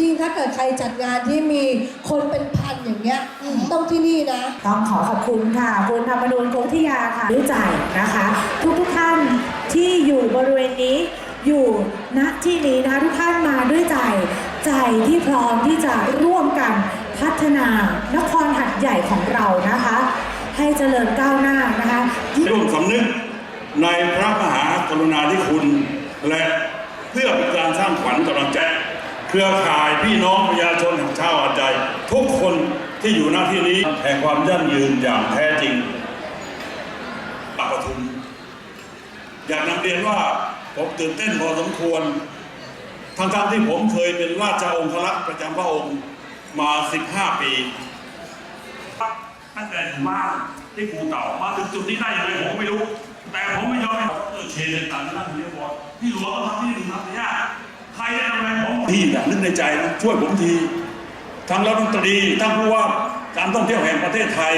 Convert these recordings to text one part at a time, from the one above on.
ยิ่งถ้าเกิดใครจัดงานที่มีคนเป็นพันอย่างเงี้ยต้องที่นี่นะ ต้องขอขอบคุณค่ะ คุณธรรมนูนโคทิยาค่ะรู้ใจนะคะ ทุกทุกๆท่านที่อยู่บริเวณนี้อยู่ณที่นี้นะคะทุกท่านมาด้วยใจ ใจที่พร้อมที่จะร่วมกันพัฒนานครหัดใหญ่ของเรานะคะ ให้เจริญก้าวหน้านะคะร่วมสำนึกในพระมหากรุณาธิคุณ และเพื่อเป็นการสร้างขวัญกำลังใจ เครือข่ายพี่น้องประชาชนแห่งชาวอาใจ ทุกคนที่อยู่หน้าที่นี้แห่งความยั่งยืนอย่างแท้จริงปากปทุม อยากนำเรียนว่าผมตื่นเต้นพอสมควรทั้งๆที่ผมเคยเป็นราชองครักษ์ประจำพระองค์มา 15 ปีตั้งแต่อยู่บ้านที่ภูเต่ามาถึงจุดนี้ได้ยังไงผมไม่รู้ แต่ผมไม่ยอมให้เออเชนต่างๆนั่นเรียกว่าที่หลวงก็ทำที่นี่ทำที่ยาก ใครจะทำอะไรผมที่แบบนึกในใจนะช่วยผมทีทั้งรัฐมนตรีทั้งผู้ว่าการท่องเที่ยวแห่งประเทศไทย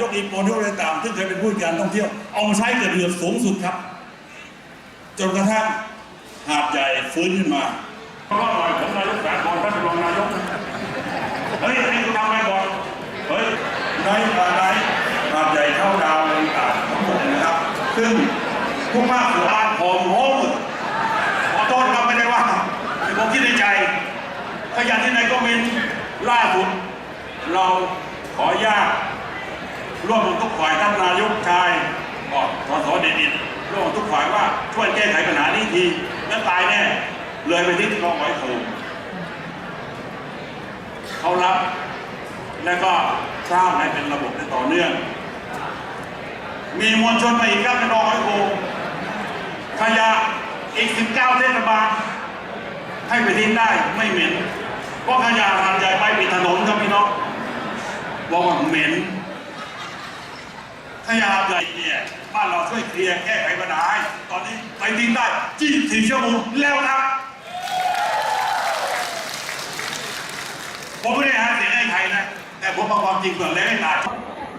ยกอีกโปรยกอะไรต่างซึ่งเคยเป็นผู้การท่องเที่ยว เอามาใช้เกิดประโยชน์สูงสุดครับ จนกระทั่งหาดใหญ่ฟื้นขึ้นมาเพราะว่าหน่อยผมนายกสากลท่านเป็นรองนายกเฮ้ยนี่คุณทำอะไรก่อนเฮ้ยในอะไรหาดใหญ่เข้าดาวอะไรต่างทั้งหมดนะครับ ซึ่งพวกมากสุดบ้านผมโอ้ขอโทษครับไม่ได้ว่าแต่ผมคิดในใจ ขยันที่ไหนก็มีล่าสุด เราขอญาตร่วมทุกฝ่ายท่านนายกชายบอกสสเดชอินร่วมทุกฝ่ายว่าช่วยแก้ไขปัญหานี้ทีแล้วตายแน่เลยไปที่กองไว้โถงเขารับและก็สร้างให้เป็นระบบได้ต่อเนื่อง มีมวลชนมาอีกครับในรองไอ้โกขยะอีก 19เทศบาลให้ไปทิ้งได้ไม่เหม็น เพราะขยะหาดใหญ่ไปปิดถนนครับพี่น้องบอกว่าเหม็นขยะใหญ่เนี่ยบ้านเราช่วยเคลียร์แก้ไขปัญหาตอนนี้ไปทิ้งได้24ชั่วโมงแล้วครับผมไม่ได้หาเสียงให้ใครนะ แต่ผมเอาความจริงเปิดแล้วให้ตาย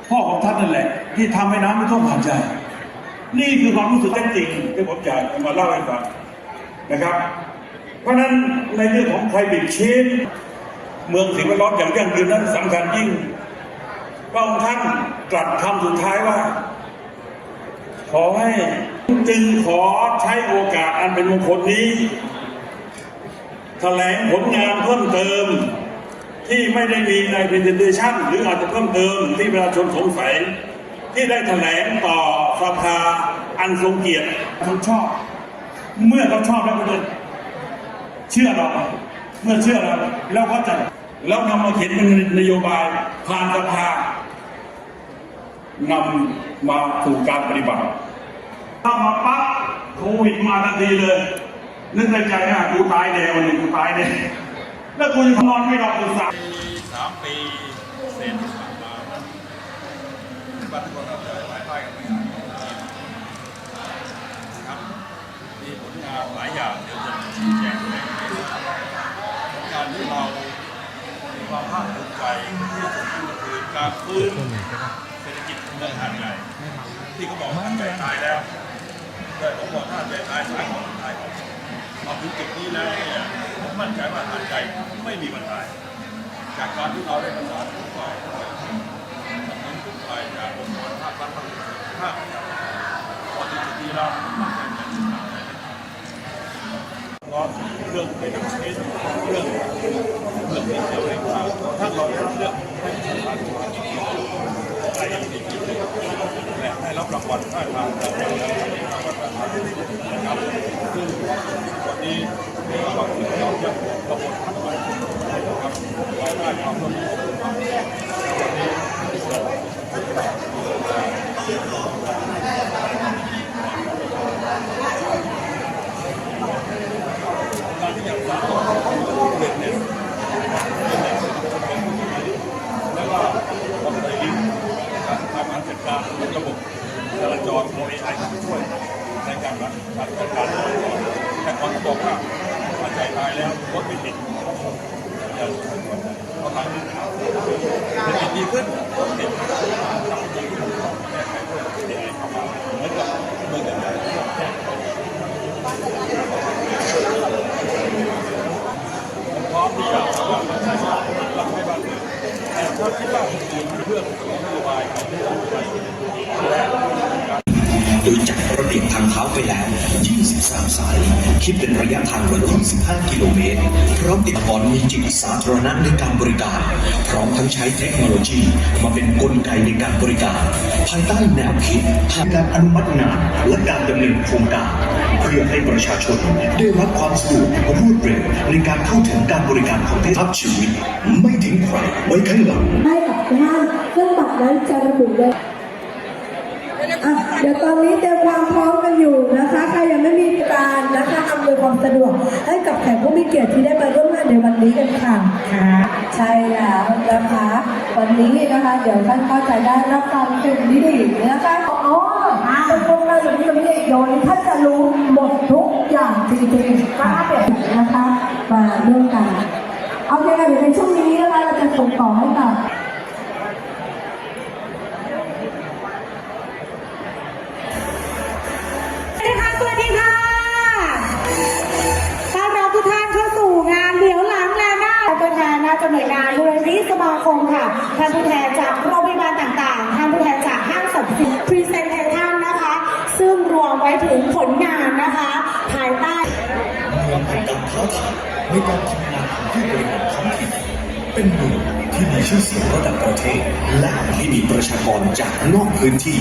พ่อของท่านนั่นแหละ ที่ทำให้น้ำไม่ท่วมหาดใหญ่นี่คือความรู้สึกแท้จริงที่ผมอยากจะมาเล่าให้ฟังนะครับ เพราะฉะนั้นในเรื่องของไพรบิ c ชีนเมืองสิ่งแวดล้อมอย่างยั่งยืนนั้นสำคัญยิ่งพระองค์ท่านตรัสคำสุดท้ายว่า ขอให้จึงขอใช้โอกาสอันเป็นมงคลนี้แถลงผลงานเพิ่มเติมที่ไม่ได้มีใน presentation หรืออาจจะเพิ่มเติมที่ประชาชนสงสัย ที่ได้แถลงต่อสภาอันทรงเกียรติคนชอบ เมื่อเขาชอบแล้วก็จะ เชื่อเราเมื่อเชื่อเราแล้วก็จะแล้วนำมาเขียนเป็นนโยบายผ่านสภานำมาสู่การปฏิบัติถ้ามาปั๊บโควิดมาทันทีเลย นึกในใจนะกูตายแน่วันนึ่งกูตายแน่แล้วกูจะนอนไม่หลับกูสามสามปีเศษที่ผ่านมาบ้านทุกคนเราจะหลายภาคกันไม่ครับมีผลงานหลายอย่างเดี๋ยวจะชี้แจงให้ผลงานที่เรามี ความภาคภูมิใจที่สุดก็คือการฟื้นเศรษฐกิจเมืองหาดใหญ่ที่เขาบอกหาดใหญ่ตายแล้วแต่ผมบอกหาดใหญ่ตายสายของตายขออาถึงจุดนี้แล้วเนี่ยผมมั่นใจว่าหาดใหญ่ไม่มีวันตาจากการที่เราได้ประสานทุกฝ่ายสำนักทุกฝ่ายจากองค์กรภาครัฐภาคพอถึงจุดนี้แล้วมั่น ใจจะทำได้ก็เรื่องเป็นชีวิตเรื่องเรื่องที่เกี่ยวกับข่าวถ้าเราได้รับเรื่องให้สำคัญอะไรอย่างนี้และได้รับรางวัลท่าทางจากทางวัฒนธรรมนะครับซึ่งวันนี้ระหว่างที่เราจะระบบพัฒนานะครับภายใต้ความร่วมมือ การที่อยากสร้างเด็กเนี่ยแล้วก็ผมได้ยินการทำงานจัดการระบบจราจรโดยไอเข้าไปช่วยในการรักษาจัดการจราจรแต่ก่อนก็บอกว่าถ้าใจตายแล้วรถไม่ติดก็คงจะเขาทำดีดี ขึ้นรถติดทำดีขึ้นแก้ไขเรื่องที่ไอเข้ามาเหมือนกับเมืองใหญ่ๆแจ้ง ผมพร้อมที่จะ ถ้าคิดว่าคนอื่นเพื่อของนโยบายของที่เราไป โดยจัดระเบียบทางเท้าไปแล้ว 23 สาย คิดเป็นระยะทางกว่า25 กิโลเมตร พร้อมติดบอลมีจิตสาธารณะในการบริการ พร้อมทั้งใช้เทคโนโลยีมาเป็นกลไกในการบริการ ภายใต้แนวคิดทางการอนุมัติงานและการดำเนินโครงการ เพื่อให้ประชาชนได้รับความสะดวกรวดเร็วในการเข้าถึงการบริการของเทศบชีวิต ไม่ทิ้งใครไว้ข้างหลังให้กับท่านซึ่งบัตรนั้นจะระบุเลยอะ เดี๋ยวตอนนี้เตรียมความพร้อมกันอยู่นะคะใครยังไม่มีการนะคะอำนวยความสะดวกให้กับแขกผู้มีเกียรติที่ได้มาร่วมงานในวันนี้กันค่ะค่ะใช่แล้วนะคะวันนี้นะคะ เดี๋ยวท่านก็จะได้รับฟังสิ่งดีๆนะคะอ๋อเป็นโครงการแบบนี้แบบนี้เดี๋ยววันนี้ท่านจะรู้หมดทุกอย่างจริงๆค่ะนะคะมาร่วมกันเอาเคค่ะเดี๋ยวในช่วงนี้นะคะเราจะส่งต่อให้กับ แห่งการท้าทายในการทำงานของผู้บริหารท้องถิ่นเป็นเมืองที่มีชื่อเสียงระดับประเทศ และที่มีประชากรจากนอกพื้นที่